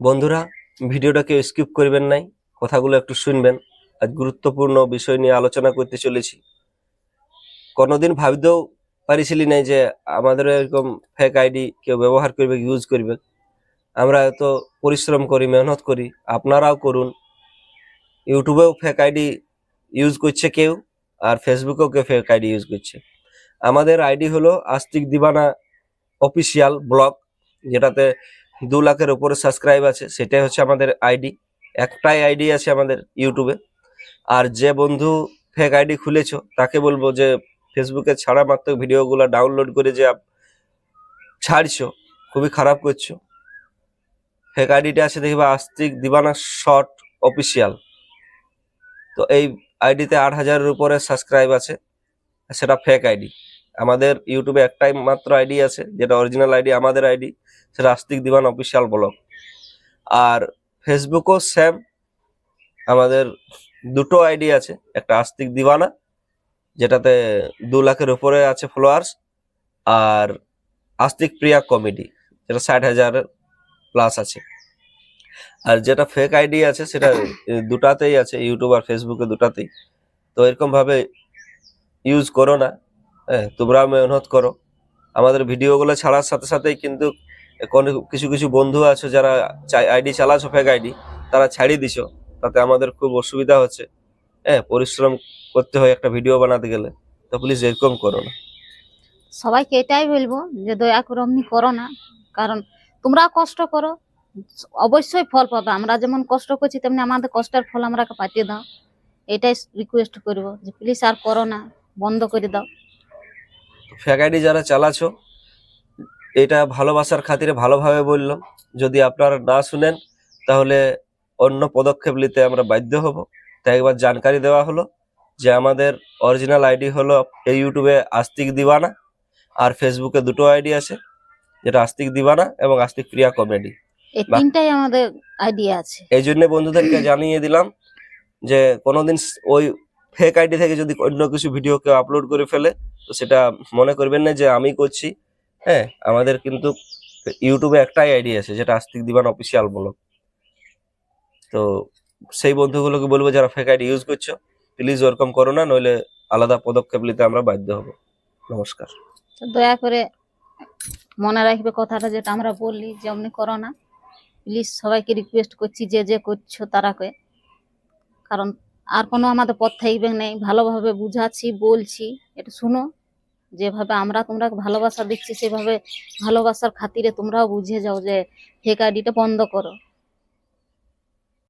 বন্ধুরা, ভিডিওটাকে স্কিপ করবেন নাই, কথাগুলো একটু শুনবেন। আজ গুরুত্বপূর্ণ বিষয় নিয়ে আলোচনা করতে চলেছি। কোনোদিন ভাবতেও পারিছিলি নাই যে আমাদের এরকম ফেক আইডি কেউ ব্যবহার করবে ইউজ করবে। আমরা এত পরিশ্রম করি, মেহনত করি, আপনারাও করুন। ইউটিউবেও ফেক আইডি ইউজ করছে কেউ, আর ফেসবুকেও কেউ ফেক আইডি ইউজ করছে। আমাদের আইডি হলো আস্তিক দিবানা অফিসিয়াল ব্লগ যেটাতে দু লাখের উপরে সাবস্ক্রাইব আছে, সেটাই হচ্ছে আমাদের আইডি একটাই আইডি আছে আমাদের ইউটিউবে আর যে বন্ধু ফেক আইডি খুলেছো, তাকে বলব যে ফেসবুকে ছাড়া মাত্র ভিডিওগুলো ডাউনলোড করে যে ছাড়ছো, খুবই খারাপ করছ। ফেক আইডিটা আছে দেখবা আস্তিক দিবানা শর্ট অফিসিয়াল তো এই আইডিতে আট হাজারের উপরে সাবস্ক্রাইব আছে, সেটা ফেক আইডি আমাদের ইউটিউবে একটাই মাত্র আইডি আছে, যেটা অরিজিনাল আইডি আমাদের আইডি সেটা আস্তিক দিবান অফিসিয়াল ব্লগ আর ফেসবুকও সেম আমাদের দুটো আইডি আছে, একটা আস্তিক দিবানা, যেটাতে দু লাখের উপরে আছে ফলোয়ার্স আর আস্তিক প্রিয়া কমেডি যেটা ষাট হাজার প্লাস আছে। আর যেটা ফেক আইডি আছে, সেটা দুটাতেই আছে ইউটিউব আর ফেসবুকে দুটাতেই। তো এরকমভাবে ইউজ করো না। হ্যাঁ তোমরা মেহনত করো। আমাদের ভিডিওগুলো ছাড়ার সাথে সাথেই কিন্তু কোন কিছু কিছু বন্ধু আছে যারা আইডি চালাছো ফেক আইডি, তারা ছাড়িয়ে দিছো। তাতে আমাদের খুব অসুবিধা হচ্ছে। হ্যাঁ পরিশ্রম করতে হয় একটা ভিডিও বানাতে গেলে। তো প্লিজ এরকম করো না। সবাইকে এটাই বলব যে দয়া করে অমনি করো না। কারণ তোমরা কষ্ট করো, অবশ্যই ফল পাবে। আমরা যেমন কষ্ট করছি, তেমনি আমাদের কষ্টের ফল আমরা পাঠিয়ে দাও। এটাই রিকোয়েস্ট করব যে প্লিজ আর করো না, বন্ধ করে দাও। ফেক আইডি যারা চালাছো এটা ভালোবাসার খাতিরে ভালোভাবে বললাম যদি আপনারা না শুনেন তাহলে অন্য পদক্ষেপ নিতে আমরা বাধ্য হব। তাই একবার জানকারি দেওয়া হলো যে আমাদের অরিজিনাল আইডি হলো এই ইউটিউবে আস্তিক দিওয়ানা আর ফেসবুকে দুটো আইডি আছে যেটা আস্তিক দিওয়ানা এবং আস্তিক প্রিয়া কমেডি। এই তিনটাই আমাদের আইডিয়া আছে। এই জন্য বন্ধুদেরকে জানিয়ে দিলাম যে কোনোদিন ওই ফেক আইডি থেকে যদি অন্য কিছু ভিডিও কেউ আপলোড করে ফেলে, তো সেটা মনে করবেন না যে আমি করছি। হ্যাঁ আমাদের কিন্তু ইউটিউবে একটাই আইডি আছে, যেটা আস্তিক দিবান অফিসিয়াল ব্লগ তো সেই বন্ধুগুলোকে বলব, যারা ফেক আইডি ইউজ করছ প্লিজ ওরকম করো না নইলে আলাদা পদক্ষেপ নিতে আমরা বাধ্য হব। নমস্কার। দয়া করে মনে রাখবে কথাটা যেটা আমরা বললি, যে অমনি করো না প্লিজ সবাইকে রিকোয়েস্ট করছি, যে যে করছ তারাকে। কারণ আর কোনো আমাদের পথ থাকবে নেই। ভালোভাবে বুঝাচ্ছি, বলছি। এটা শুনো, যেভাবে আমরা তোমরা ভালোবাসা দিচ্ছি, সেভাবে ভালোবাসার খাতিরে তোমরাও বুঝে যাও যে ফেক আইডিটা বন্ধ করো।